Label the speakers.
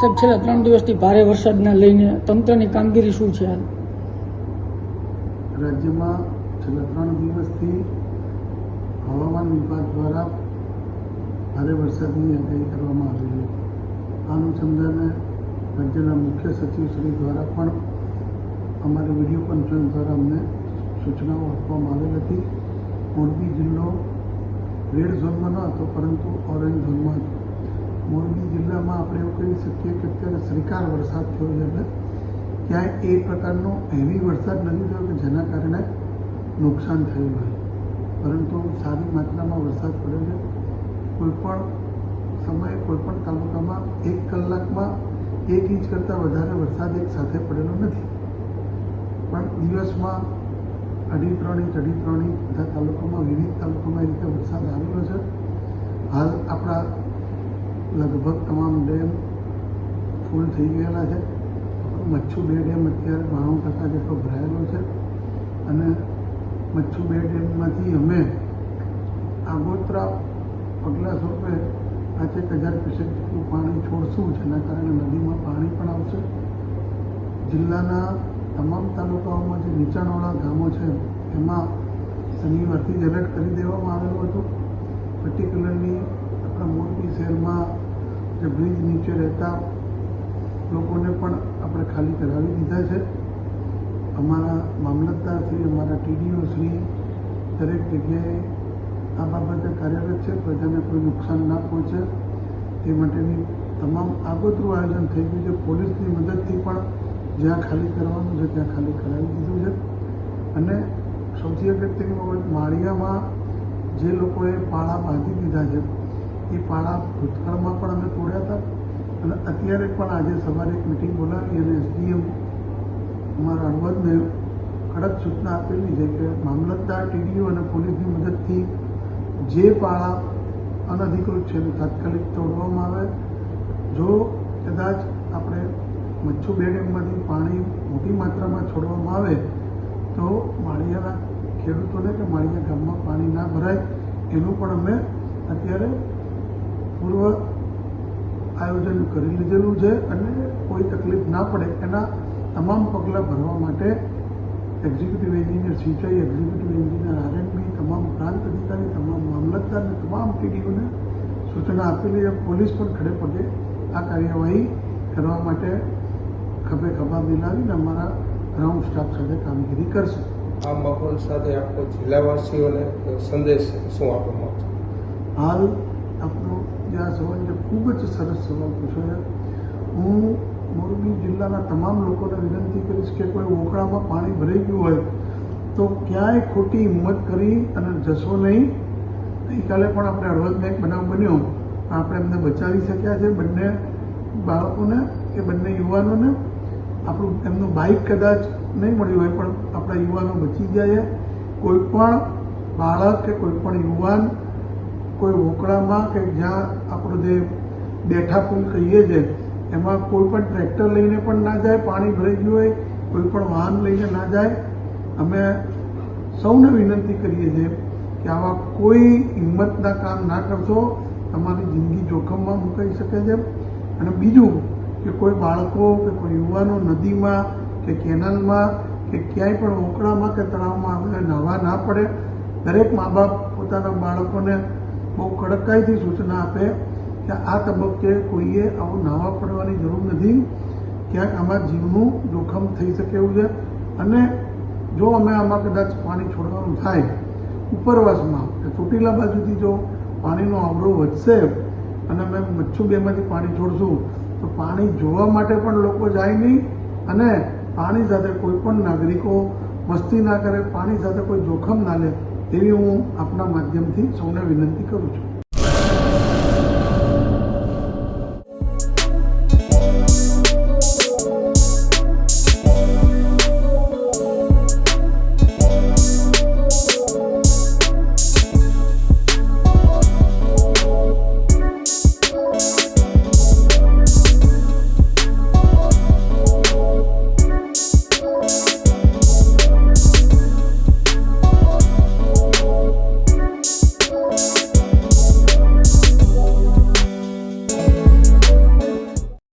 Speaker 1: સાહેબ, છેલ્લા ત્રણ દિવસથી ભારે વરસાદને લઈને તંત્રની કામગીરી શું છે હાલ?
Speaker 2: રાજ્યમાં છેલ્લા ત્રણ દિવસથી હવામાન વિભાગ દ્વારા ભારે વરસાદની આગાહી કરવામાં આવેલી આ અનુસંધાને રાજ્યના મુખ્ય સચિવશ્રી દ્વારા પણ અમારી વીડિયો કોન્ફરન્સ દ્વારા અમને સૂચનાઓ આપવામાં આવેલ હતી. મોરબી જિલ્લો રેડ ઝોનમાં ન હતો, પરંતુ ઓરેન્જ ઝોનમાં હતો મોરબી જિલ્લામાં આપણે એવું કહી શકીએ કે અત્યારે શ્રીકાર વરસાદ થયો છે એટલે ક્યાંય એ પ્રકારનો હેવી વરસાદ નથી થયો કે જેના કારણે નુકસાન થયું હોય. પરંતુ સારી માત્રામાં વરસાદ પડ્યો છે. કોઈપણ સમયે કોઈપણ તાલુકામાં એક કલાકમાં એક ઇંચ કરતાં વધારે વરસાદ એક સાથે પડેલો નથી. પણ દિવસમાં અઢી ત્રણ ઇંચ, અઢી ત્રણ ઇંચ બધા તાલુકામાં, વિવિધ તાલુકામાં એ રીતે વરસાદ આવેલો છે. હાલ આપણા લગભગ તમામ ડેમ ફૂલ થઈ ગયેલા છે. મચ્છુ બે ડેમ અત્યારે બાણું ટકા જેટલો ભરાયેલો છે. અને મચ્છુ બે ડેમમાંથી અમે આગોતરા પગલાં સ્વરૂપે પાંચેક હજાર ક્યુસેક જેટલું પાણી છોડશું, જેના કારણે નદીમાં પાણી પણ આવશે. જિલ્લાના તમામ તાલુકાઓમાં જે નીચાણવાળા ગામો છે, એમાં શનિવારથી જ એલર્ટ કરી દેવામાં આવેલું હતું. પર્ટિક્યુલરલી આપણા મોરબી શહેરમાં જે બ્રિજ નીચે રહેતા લોકોને પણ આપણે ખાલી કરાવી દીધા છે. અમારા મામલતદાર શ્રી, અમારા ટીડીઓ શ્રી, દરેક જગ્યાએ આ બાબતે કાર્યરત છે. પ્રજાને કોઈ નુકસાન ના પહોંચે. તે માટેની તમામ આગોતરું આયોજન થઈ ગયું છે. પોલીસની મદદથી પણ જ્યાં ખાલી કરવાનું છે, ત્યાં ખાલી કરાવી દીધું છે. અને સૌથી અગત્યની બાબત, માળિયામાં જે લોકોએ પાળા બાંધી દીધા છે એ પાળા ભૂતકાળમાં પણ અમે તોડ્યા હતા. અને અત્યારે પણ આજે સવારે એક મિટિંગ બોલાવી અને એસડીએમ અમારા હળવદને કડક સૂચના આપેલી છે કે મામલતદાર, ટીડીઓ અને પોલીસની મદદથી જે પાળા અનધિકૃત છે એને તાત્કાલિક તોડવામાં આવે. જો કદાચ આપણે મચ્છુ બે ડેમમાંથી પાણી મોટી માત્રામાં છોડવામાં આવે, તો માળિયાના ખેડૂતોને કે માળિયા ગામમાં પાણી ના ભરાય, એનું પણ અમે અત્યારે પૂર્વ આયોજન કરી લીધેલું છે અને કોઈ તકલીફ ના પડે એના તમામ પગલાં ભરવા માટે એક્ઝિક્યુટિવ એન્જિનિયર સિંચાઈ executive engineer R N B તમામ પ્રાંત અધિકારી તમામ મામલતદાર અને તમામ ટીડીઓને સૂચના આપેલી છે પોલીસ પણ ખડે પગે આ કાર્યવાહી કરવા માટે ખભે ખભા મિલાવીને અમારા ગ્રાઉન્ડ સ્ટાફ સાથે કામગીરી કરશે.
Speaker 3: આ માહોલ સાથે આખો જિલ્લાવાસીઓને સંદેશ શું આપવા માંગશો?
Speaker 2: હાલ આપણો જે આ સવાલ છે ખૂબ જ સરસ સવાલ પૂછ્યો. છે હું મોરબી જિલ્લાના તમામ લોકોને વિનંતી કરીશ કે કોઈ ઓકળામાં પાણી ભરાઈ ગયું હોય તો ક્યાંય ખોટી હિંમત કરી અને જશો નહીં. ગઈકાલે પણ આપણે હળવદમાં એક બનાવ બન્યો. આપણે એમને બચાવી શક્યા છે બંને બાળકોને કે બંને યુવાનોને. આપણું એમનું બાઇક કદાચ નહીં મળ્યું હોય પણ આપણા યુવાનો બચી છે. કોઈ પણ બાળક કે કોઈ પણ યુવાન કોઈ કે જ્યાં આપણું જે બેઠા પુલ કહીએ છીએ એમાં કોઈ પણ ટ્રેક્ટર લઈને પણ ના જાય, પાણી ભરાઈ ગયું હોય, કોઈ પણ વાહન લઈને ના જાય, અમે સૌને વિનંતી કરીએ છીએ કે આવા કોઈ હિંમતના કામ ના કરશો, તમારી જિંદગી જોખમમાં મુકાઈ શકે છે. અને બીજું કે કોઈ બાળકો કે કોઈ યુવાનો નદીમાં કે કેનાલમાં કે ક્યાંય પણ ઓકળામાં કે તળાવમાં આપણે નાહવા ના પડે, દરેક મા બાપ પોતાના બાળકોને બહુ કડકાઈથી સૂચના આપે કે આ તબક્કે કોઈએ આવું નાવા પડવાની જરૂર નથી, ક્યાંક આમાં જીવનું જોખમ થઈ શકે એવું છે. અને જો અમે આમાં કદાચ પાણી છોડવાનું થાય, ઉપરવાસમાં કે ચોટીલા બાજુથી જો પાણીનો આવરો વધશે અને અમે મચ્છુ બેમાંથી પાણી છોડશું, તો પાણી જોવા માટે પણ લોકો જાય નહીં અને પાણી સાથે કોઈ પણ નાગરિકો મસ્તી ના કરે, પાણી સાથે કોઈ જોખમ ના લે. એવી હું આપના માધ્યમથી સૌને વિનંતી કરું છું.